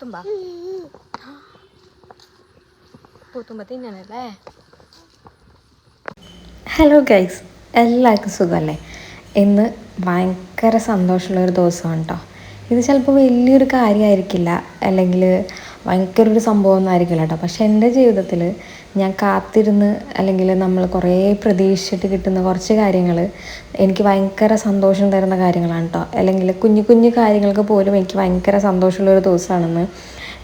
പോത്തുമ്പ പോത്തുമ്പ hello guys എല്ലാവർക്കും സുഖമല്ലേ ഇന്ന് ഭയങ്കര സന്തോഷമുള്ള ഒരു ദിവസമാണ് കേട്ടോ ഇത് ചിലപ്പോൾ വലിയൊരു കാര്യമായിരിക്കില്ല. അല്ലെങ്കിൽ ഭയങ്കര ഒരു സംഭവം ഒന്നും ആയിരിക്കില്ല കേട്ടോ. പക്ഷെ എന്റെ ജീവിതത്തിൽ ഞാൻ കാത്തിരുന്ന് അല്ലെങ്കിൽ നമ്മൾ കുറേ പ്രതീക്ഷിച്ചിട്ട് കിട്ടുന്ന കുറച്ച് കാര്യങ്ങൾ എനിക്ക് ഭയങ്കര സന്തോഷം തരുന്ന കാര്യങ്ങളാണ് കേട്ടോ. അല്ലെങ്കിൽ കുഞ്ഞു കുഞ്ഞു കാര്യങ്ങൾക്ക് പോലും എനിക്ക് ഭയങ്കര സന്തോഷമുള്ള ഒരു ദിവസമാണെന്ന്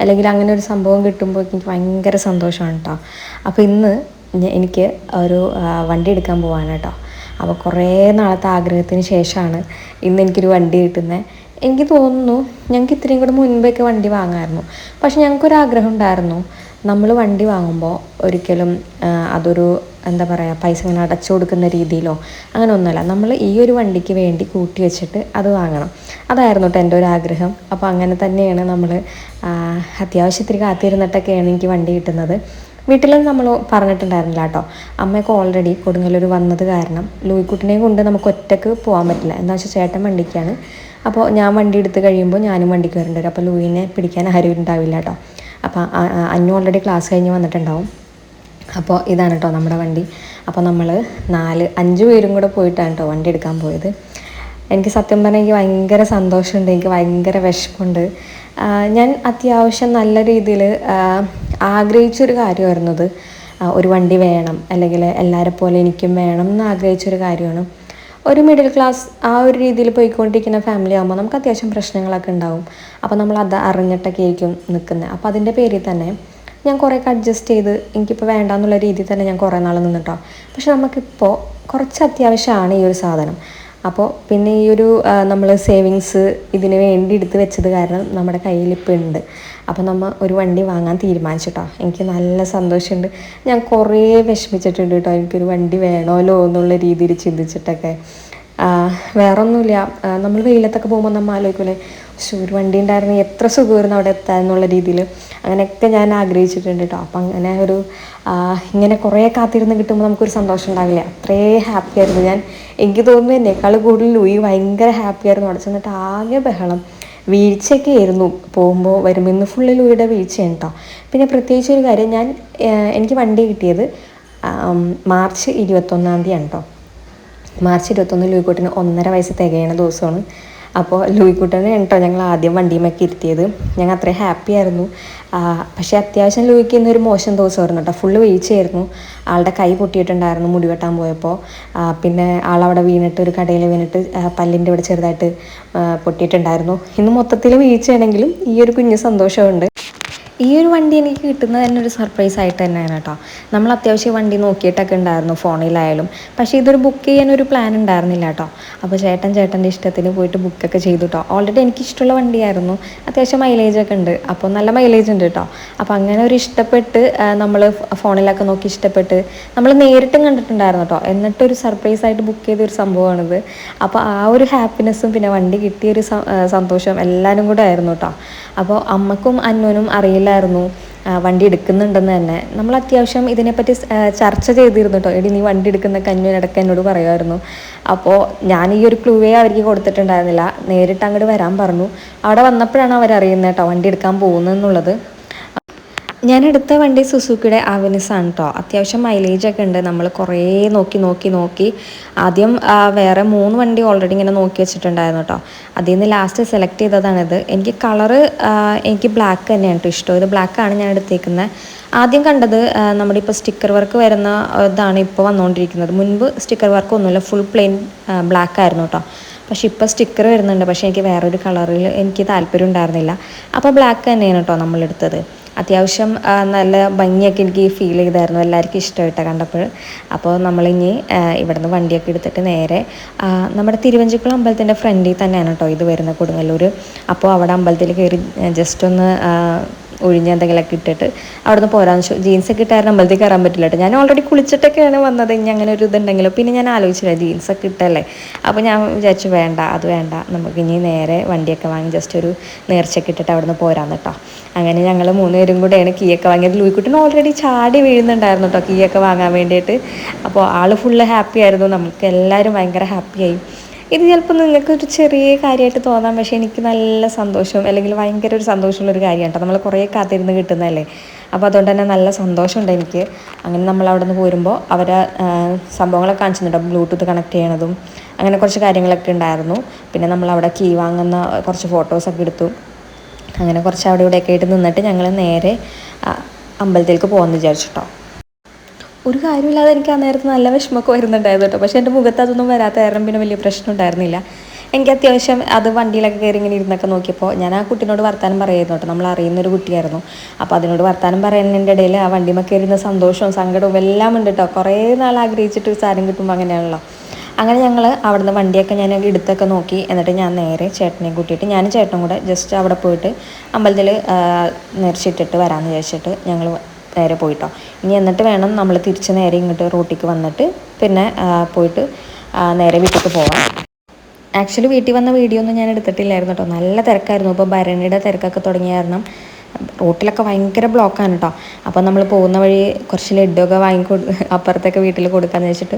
അല്ലെങ്കിൽ അങ്ങനെ ഒരു സംഭവം കിട്ടുമ്പോൾ എനിക്ക് ഭയങ്കര സന്തോഷമാണ് കേട്ടോ. അപ്പോൾ ഇന്ന് എനിക്ക് ഒരു വണ്ടി എടുക്കാൻ പോവാണ് കേട്ടോ. അപ്പോൾ കുറേ നാളത്തെ ആഗ്രഹത്തിന് ശേഷമാണ് ഇന്ന് എനിക്കൊരു വണ്ടി കിട്ടുന്നത്. എനിക്ക് തോന്നുന്നു ഞങ്ങൾക്ക് ഇത്രയും കൂടെ മുൻപൊക്കെ വണ്ടി വാങ്ങാമായിരുന്നു പക്ഷെ ഞങ്ങൾക്കൊരു ആഗ്രഹം ഉണ്ടായിരുന്നു നമ്മൾ വണ്ടി വാങ്ങുമ്പോൾ ഒരിക്കലും അതൊരു എന്താ പറയുക പൈസ ഇങ്ങനെ അടച്ചു കൊടുക്കുന്ന രീതിയിലോ അങ്ങനെ ഒന്നുമല്ല നമ്മൾ ഈ ഒരു വണ്ടിക്ക് വേണ്ടി കൂട്ടി വെച്ചിട്ട് അത് വാങ്ങണം. അതായിരുന്നു കേട്ടോ എന്റെ ഒരു ആഗ്രഹം അപ്പോൾ അങ്ങനെ തന്നെയാണ് നമ്മൾ അത്യാവശ്യത്തിന് കാത്തിരുന്നിട്ടൊക്കെയാണ് എനിക്ക് വണ്ടി കിട്ടുന്നത്. വീട്ടിൽ നമ്മൾ പറഞ്ഞിട്ടുണ്ടായിരുന്നില്ല കേട്ടോ. അമ്മയൊക്കെ ഓൾറെഡി കൊടുങ്ങല്ലൂർ വന്നത് കാരണം ലൂയിക്കുട്ടിനെയും കൊണ്ട് നമുക്ക് ഒറ്റയ്ക്ക് പോകാൻ പറ്റില്ല. എന്താ വെച്ചാൽ ചേട്ടൻ വണ്ടിക്കാണ്. അപ്പോൾ ഞാൻ വണ്ടി എടുത്ത് കഴിയുമ്പോൾ ഞാനും വണ്ടിക്ക് വരേണ്ടി വരും. അപ്പോൾ ലൂയിനെ പിടിക്കാൻ ആരും ഉണ്ടാവില്ല കേട്ടോ. അപ്പോൾ അന്നു ഓൾറെഡി ക്ലാസ് കഴിഞ്ഞ് വന്നിട്ടുണ്ടാവും. അപ്പോൾ ഇതാണ് കേട്ടോ നമ്മുടെ വണ്ടി. അപ്പോൾ നമ്മൾ നാല് അഞ്ച് പേരും കൂടെ പോയിട്ടാണ് കേട്ടോ വണ്ടി എടുക്കാൻ പോയത്. എനിക്ക് സത്യം പറഞ്ഞാൽ എനിക്ക് ഭയങ്കര സന്തോഷമുണ്ട്. എനിക്ക് ഭയങ്കര വിഷമമുണ്ട്. ഞാൻ അത്യാവശ്യം നല്ല രീതിയിൽ ആഗ്രഹിച്ചൊരു കാര്യമായിരുന്നത് ഒരു വണ്ടി വേണം അല്ലെങ്കിൽ എല്ലാവരെ പോലെ എനിക്കും വേണം എന്ന് ആഗ്രഹിച്ചൊരു കാര്യമാണ്. ഒരു മിഡിൽ ക്ലാസ് ആ ഒരു രീതിയിൽ പോയിക്കൊണ്ടിരിക്കുന്ന ഫാമിലി ആകുമ്പോൾ നമുക്ക് അത്യാവശ്യം പ്രശ്നങ്ങളൊക്കെ ഉണ്ടാവും. അപ്പോൾ നമ്മൾ അത് അറിഞ്ഞിട്ടൊക്കെ ആയിരിക്കും നിൽക്കുന്നത് അപ്പോൾ അതിന്റെ പേരിൽ തന്നെ ഞാൻ കുറേയൊക്കെ അഡ്ജസ്റ്റ് ചെയ്ത് എനിക്കിപ്പോൾ വേണ്ടാന്നുള്ള രീതിയിൽ തന്നെ ഞാൻ കുറേ നാൾ നിന്നിട്ടോ. പക്ഷെ നമുക്കിപ്പോൾ കുറച്ച് അത്യാവശ്യമാണ് ഈ ഒരു സാധനം. അപ്പോൾ പിന്നെ ഈ ഒരു നമ്മൾ സേവിങ്സ് ഇതിന് വേണ്ടി എടുത്ത് വെച്ചത് കാരണം നമ്മുടെ കയ്യിൽ ഇപ്പോൾ ഉണ്ട് അപ്പോൾ നമ്മൾ ഒരു വണ്ടി വാങ്ങാൻ തീരുമാനിച്ചിട്ടോ. എനിക്ക് നല്ല സന്തോഷമുണ്ട് ഞാൻ കുറേ വിഷമിച്ചിട്ടുണ്ട് കേട്ടോ എനിക്കൊരു വണ്ടി വേണമല്ലോ എന്നുള്ള രീതിയിൽ ചിന്തിച്ചിട്ടൊക്കെ. വേറൊന്നുമില്ല. നമ്മൾ വെയിലത്തൊക്കെ പോകുമ്പോൾ നമ്മൾ ആലോചിക്കൂലേ പക്ഷെ ഒരു വണ്ടി ഉണ്ടായിരുന്നു എത്ര സുഖമായിരുന്നു അവിടെ എത്താൻ എന്നുള്ള രീതിയിൽ അങ്ങനെയൊക്കെ ഞാൻ ആഗ്രഹിച്ചിട്ടുണ്ട് കേട്ടോ. അപ്പം അങ്ങനെ ഒരു ഇങ്ങനെ കുറേ കാത്തിരുന്ന് കിട്ടുമ്പോൾ നമുക്കൊരു സന്തോഷം ഉണ്ടാവില്ല? അത്രേ ഹാപ്പി ആയിരുന്നു ഞാൻ. എനിക്ക് തോന്നുന്നു എന്നേക്കാൾ കൂടുതൽ ലൂയി ഭയങ്കര ഹാപ്പി ആയിരുന്നു. അവിടെ ചെന്നിട്ട് ആകെ ബഹളം. വീഴ്ചയൊക്കെ ആയിരുന്നു. പോകുമ്പോൾ വരുമ്പോൾ ഇന്ന് ഫുള്ള് ലൂയിയുടെ വീഴ്ചയാണ് കേട്ടോ പിന്നെ പ്രത്യേകിച്ച് ഒരു കാര്യം ഞാൻ എനിക്ക് വണ്ടി കിട്ടിയത് മാർച്ച് ഇരുപത്തൊന്നാം തീയതിയാണ് കേട്ടോ മാർച്ച് ഇരുപത്തൊന്ന് ലൂയിക്കുട്ടന് ഒന്നര വയസ്സ് തികയണ ദിവസമാണ്. അപ്പോൾ ലൂയിക്കുട്ടനെ കേട്ടോ ഞങ്ങൾ ആദ്യം വണ്ടിയുമൊക്കെ ഇരുത്തിയത്. ഞങ്ങൾ അത്രയും ഹാപ്പി ആയിരുന്നു. പക്ഷേ അത്യാവശ്യം ലൂയിക്ക് ഇന്നൊരു മോശം ദിവസമായിരുന്നു കേട്ടോ. ഫുള്ള് വീഴ്ചയായിരുന്നു ആളുടെ കൈ പൊട്ടിയിട്ടുണ്ടായിരുന്നു മുടി വെട്ടാൻ പോയപ്പോൾ. പിന്നെ ആളവിടെ വീണിട്ട് ഒരു കടയിൽ വീണിട്ട് പല്ലിന്റെ ഇവിടെ ചെറുതായിട്ട് പൊട്ടിയിട്ടുണ്ടായിരുന്നു. ഇന്ന് മൊത്തത്തിൽ വീഴ്ചയാണെങ്കിലും ഈ ഒരു കുഞ്ഞ് സന്തോഷമുണ്ട്. ഈ ഒരു വണ്ടി എനിക്ക് കിട്ടുന്നത് തന്നെ ഒരു സർപ്രൈസ് ആയിട്ട് തന്നെയാണ് കേട്ടോ. നമ്മൾ അത്യാവശ്യം വണ്ടി നോക്കിയിട്ടൊക്കെ ഉണ്ടായിരുന്നു ഫോണിലായാലും. പക്ഷേ ഇതൊരു ബുക്ക് ചെയ്യാൻ ഒരു പ്ലാൻ ഉണ്ടായിരുന്നില്ല കേട്ടോ. അപ്പോൾ ചേട്ടൻ ചേട്ടന്റെ ഇഷ്ടത്തിന് പോയിട്ട് ബുക്കൊക്കെ ചെയ്തു കേട്ടോ. ഓൾറെഡി എനിക്ക് ഇഷ്ടമുള്ള വണ്ടിയായിരുന്നു. അത്യാവശ്യം മൈലേജ് ഒക്കെ ഉണ്ട്. അപ്പോൾ നല്ല മൈലേജ് ഉണ്ട് കേട്ടോ. അപ്പോൾ അങ്ങനെ ഒരു ഇഷ്ടപ്പെട്ട് നമ്മൾ ഫോണിലൊക്കെ നോക്കി ഇഷ്ടപ്പെട്ട് നമ്മൾ നേരിട്ടും കണ്ടിട്ടുണ്ടായിരുന്നു കേട്ടോ. എന്നിട്ടൊരു സർപ്രൈസ് ആയിട്ട് ബുക്ക് ചെയ്ത ഒരു സംഭവമാണിത്. അപ്പോൾ ആ ഒരു ഹാപ്പിനെസ്സും പിന്നെ വണ്ടി കിട്ടിയൊരു ഒരു സന്തോഷം എല്ലാവരും കൂടെ ആയിരുന്നു കേട്ടോ. അപ്പോൾ അമ്മക്കും അന്നോനും അറിയില്ലായിരുന്നു ആ, വണ്ടി എടുക്കുന്നുണ്ടെന്ന് തന്നെ. നമ്മൾ അത്യാവശ്യം ഇതിനെപ്പറ്റി ചർച്ച ചെയ്തിരുന്നു കേട്ടോ എടി നീ വണ്ടി എടുക്കുന്ന കഞ്ഞുവിനിടയ്ക്ക് എന്നോട് പറയുമായിരുന്നു. അപ്പോൾ ഞാൻ ഈ ഒരു ക്ലൂവേ അവർക്ക് കൊടുത്തിട്ടുണ്ടായിരുന്നില്ല. നേരിട്ട് അങ്ങോട്ട് വരാൻ പറഞ്ഞു. അവിടെ വന്നപ്പോഴാണ് അവരറിയുന്നത് കേട്ടോ വണ്ടി എടുക്കാൻ പോകുന്നതെന്നുള്ളത് ഞാൻ എടുത്ത വണ്ടി സുസുക്കിയുടെ അവനിസ് ആണ് കേട്ടോ അത്യാവശ്യം മൈലേജ് ഒക്കെ ഉണ്ട്. നമ്മൾ കുറേ നോക്കി നോക്കി നോക്കി. ആദ്യം വേറെ മൂന്ന് വണ്ടി ഓൾറെഡി ഇങ്ങനെ നോക്കി വെച്ചിട്ടുണ്ടായിരുന്നു കേട്ടോ അതിൽ നിന്ന് ലാസ്റ്റ് സെലക്ട് ചെയ്തതാണിത്. എനിക്ക് കളറ് എനിക്ക് ബ്ലാക്ക് തന്നെയാണ് കേട്ടോ ഇഷ്ടം. ഇത് ബ്ലാക്കാണ് ഞാൻ എടുത്തേക്കുന്നത് ആദ്യം കണ്ടത് നമ്മുടെ ഇപ്പോൾ സ്റ്റിക്കർ വർക്ക് വരുന്ന ഇതാണ് ഇപ്പോൾ വന്നുകൊണ്ടിരിക്കുന്നത് മുൻപ് സ്റ്റിക്കർ വർക്ക് ഒന്നുമില്ല. ഫുൾ പ്ലെയിൻ ബ്ലാക്ക് ആയിരുന്നു കേട്ടോ പക്ഷേ ഇപ്പോൾ സ്റ്റിക്കർ വരുന്നുണ്ട്. പക്ഷേ എനിക്ക് വേറൊരു കളറിൽ എനിക്ക് താല്പര്യം ഉണ്ടായിരുന്നില്ല. അപ്പോൾ ബ്ലാക്ക് തന്നെയാണ് കേട്ടോ നമ്മളെടുത്തത് അത്യാവശ്യം നല്ല ഭംഗിയൊക്കെ എനിക്ക് ഫീൽ ചെയ്തായിരുന്നു. എല്ലാവർക്കും ഇഷ്ടമായിട്ട് കണ്ടപ്പോൾ. അപ്പോൾ നമ്മളിനി ഇവിടുന്ന് വണ്ടിയൊക്കെ എടുത്തിട്ട് നേരെ നമ്മുടെ തിരുവഞ്ചിക്കുളം അമ്പലത്തിന്റെ ഫ്രണ്ടിൽ തന്നെയാണ് കേട്ടോ ഇത് വരുന്നത് കൊടുങ്ങല്ലൂർ അപ്പോൾ അവിടെ അമ്പലത്തിൽ കയറി ജസ്റ്റ് ഒന്ന് ഒഴിഞ്ഞ് എന്തെങ്കിലുമൊക്കെ ഇട്ടിട്ട് അവിടുന്ന് പോരാൻ ജീൻസൊക്കെ ഇട്ടായിരുന്നു. അമ്പലത്തിൽ കയറാൻ പറ്റില്ല കേട്ടോ. ഞാൻ ഓൾറെഡി കുളിച്ചിട്ടൊക്കെയാണ് വന്നത്. ഇനി അങ്ങനെ ഒരു ഇതുണ്ടെങ്കിലും. പിന്നെ ഞാൻ ആലോചിച്ചില്ല ജീൻസൊക്കെ ഇട്ടല്ലേ? അപ്പോൾ ഞാൻ വിചാരിച്ചു വേണ്ട അത് വേണ്ട. നമുക്ക് ഇനി നേരെ വണ്ടിയൊക്കെ വാങ്ങി ജസ്റ്റ് ഒരു നേർച്ചയൊക്കെ ഇട്ടിട്ട് അവിടുന്ന് പോരാന്ന് കേട്ടോ. അങ്ങനെ ഞങ്ങൾ മൂന്നുപേരും കൂടെയാണ് കീയൊക്കെ വാങ്ങിയത് ലൂയിക്കുട്ടൻ ഓൾറെഡി ചാടി വീഴുന്നുണ്ടായിരുന്നു കേട്ടോ കീയൊക്കെ വാങ്ങാൻ വേണ്ടിയിട്ട്. അപ്പോൾ ആൾ ഫുള്ള് ഹാപ്പി ആയിരുന്നു. നമുക്ക് എല്ലാവരും ഭയങ്കര ഹാപ്പിയായി ഇത് ചിലപ്പോൾ നിങ്ങൾക്ക് ഒരു ചെറിയ കാര്യമായിട്ട് തോന്നാം. പക്ഷേ എനിക്ക് നല്ല സന്തോഷം അല്ലെങ്കിൽ ഭയങ്കര ഒരു സന്തോഷമുള്ളൊരു കാര്യമാണ് കേട്ടോ. നമ്മൾ കുറേ കാത്തിരുന്ന് കിട്ടുന്നതല്ലേ? അപ്പോൾ അതുകൊണ്ട് തന്നെ നല്ല സന്തോഷമുണ്ട് എനിക്ക്. അങ്ങനെ നമ്മൾ അവിടെ നിന്ന് പോരുമ്പോൾ അവരെ സംഭവങ്ങളൊക്കെ കാണിച്ചിട്ടുണ്ട് ബ്ലൂടൂത്ത് കണക്ട് ചെയ്യണതും അങ്ങനെ കുറച്ച് കാര്യങ്ങളൊക്കെ ഉണ്ടായിരുന്നു. പിന്നെ നമ്മൾ അവിടെ കീ വാങ്ങുന്ന കുറച്ച് ഫോട്ടോസൊക്കെ എടുത്തു. അങ്ങനെ കുറച്ച് അവിടെ ഇവിടെയൊക്കെ ആയിട്ട് നിന്നിട്ട് ഞങ്ങൾ നേരെ അമ്പലത്തിലേക്ക് പോകാമെന്ന് വിചാരിച്ചിട്ടോ ഒരു കാര്യമില്ലാതെ എനിക്ക് ആ നേരത്ത് നല്ല വിഷമമൊക്കെ വരുന്നുണ്ടായിരുന്നു കേട്ടോ. പക്ഷേ എന്റെ മുഖത്ത് അതൊന്നും വരാത്ത കാരണം പിന്നെ വലിയ പ്രശ്നം ഉണ്ടായിരുന്നില്ല. എനിക്ക് അത്യാവശ്യം അത് വണ്ടിയിലൊക്കെ കയറി ഇങ്ങനെ ഇരുന്നൊക്കെ നോക്കിയപ്പോൾ ഞാൻ ആ കുട്ടീനോട് വർത്താനം പറയുന്നു കേട്ടോ. നമ്മൾ അറിയുന്നൊരു കുട്ടിയായിരുന്നു. അപ്പോൾ അതിനോട് വർത്താനം പറയുന്നതിന്റെ ഇടയിൽ ആ വണ്ടിമൊക്കെ ഇരുന്ന സന്തോഷവും സങ്കടവും എല്ലാം ഉണ്ട് കേട്ടോ. കുറേ നാൾ ആഗ്രഹിച്ചിട്ട് ഒരു സാധനം കിട്ടുമ്പോൾ അങ്ങനെയാണല്ലോ. അങ്ങനെ ഞങ്ങൾ അവിടുന്ന് വണ്ടിയൊക്കെ ഞാൻ എടുത്തൊക്കെ നോക്കി. എന്നിട്ട് ഞാൻ നേരെ ചേട്ടനെ കൂട്ടിയിട്ട് ഞാനും ചേട്ടനും കൂടെ ജസ്റ്റ് അവിടെ പോയിട്ട് അമ്പലത്തിൽ നേർച്ചിട്ടിട്ട് വരാമെന്ന് വിചാരിച്ചിട്ട് ഞങ്ങൾ നേരെ പോയിട്ടോ. ഇനി എന്നിട്ട് വേണം നമ്മൾ തിരിച്ച് നേരെ ഇങ്ങോട്ട് റോട്ടിക്ക് വന്നിട്ട് പിന്നെ പോയിട്ട് നേരെ വീട്ടിലേക്ക് പോവാം ആക്ച്വലി വീട്ടിൽ വന്ന വീഡിയോ ഒന്നും ഞാൻ എടുത്തിട്ടില്ലായിരുന്നു കേട്ടോ നല്ല തിരക്കായിരുന്നു. ഇപ്പോൾ ഭരണിയുടെ തിരക്കൊക്കെ തുടങ്ങിയ കാരണം റോട്ടിലൊക്കെ ഭയങ്കര ബ്ലോക്കാണ് കേട്ടോ അപ്പോൾ നമ്മൾ പോകുന്ന വഴി കുറച്ച് ലഡ്ഡുമൊക്കെ വാങ്ങിക്കൊടു അപ്പുറത്തൊക്കെ വീട്ടിൽ കൊടുക്കാമെന്ന് വെച്ചിട്ട്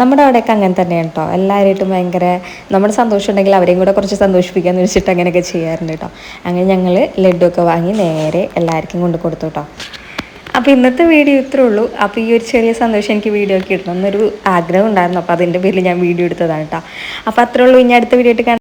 നമ്മുടെ അവിടെയൊക്കെ അങ്ങനെ തന്നെയാണ് കേട്ടോ എല്ലാവരായിട്ടും ഭയങ്കര നമ്മുടെ സന്തോഷം ഉണ്ടെങ്കിൽ അവരെയും കൂടെ കുറച്ച് സന്തോഷിപ്പിക്കാമെന്ന് വെച്ചിട്ട് അങ്ങനെയൊക്കെ ചെയ്യാറുണ്ട് കേട്ടോ അങ്ങനെ ഞങ്ങൾ ലഡ്ഡുമൊക്കെ വാങ്ങി നേരെ എല്ലാവർക്കും കൊണ്ട് കൊടുത്തു കേട്ടോ അപ്പോൾ ഇന്നത്തെ വീഡിയോ ഇത്രേ ഉള്ളൂ. അപ്പോൾ ഈ ഒരു ചെറിയ സന്തോഷം എനിക്ക് വീഡിയോ ഒക്കെ ഇടണം എന്നൊരു ആഗ്രഹം ഉണ്ടായിരുന്നു. അപ്പോൾ അതിന്റെ പേരിൽ ഞാൻ വീഡിയോ എടുത്തതാണ് കേട്ടോ അപ്പോൾ അത്രേ ഉള്ളൂ. ഇനി അടുത്ത വീഡിയോ ആയിട്ട്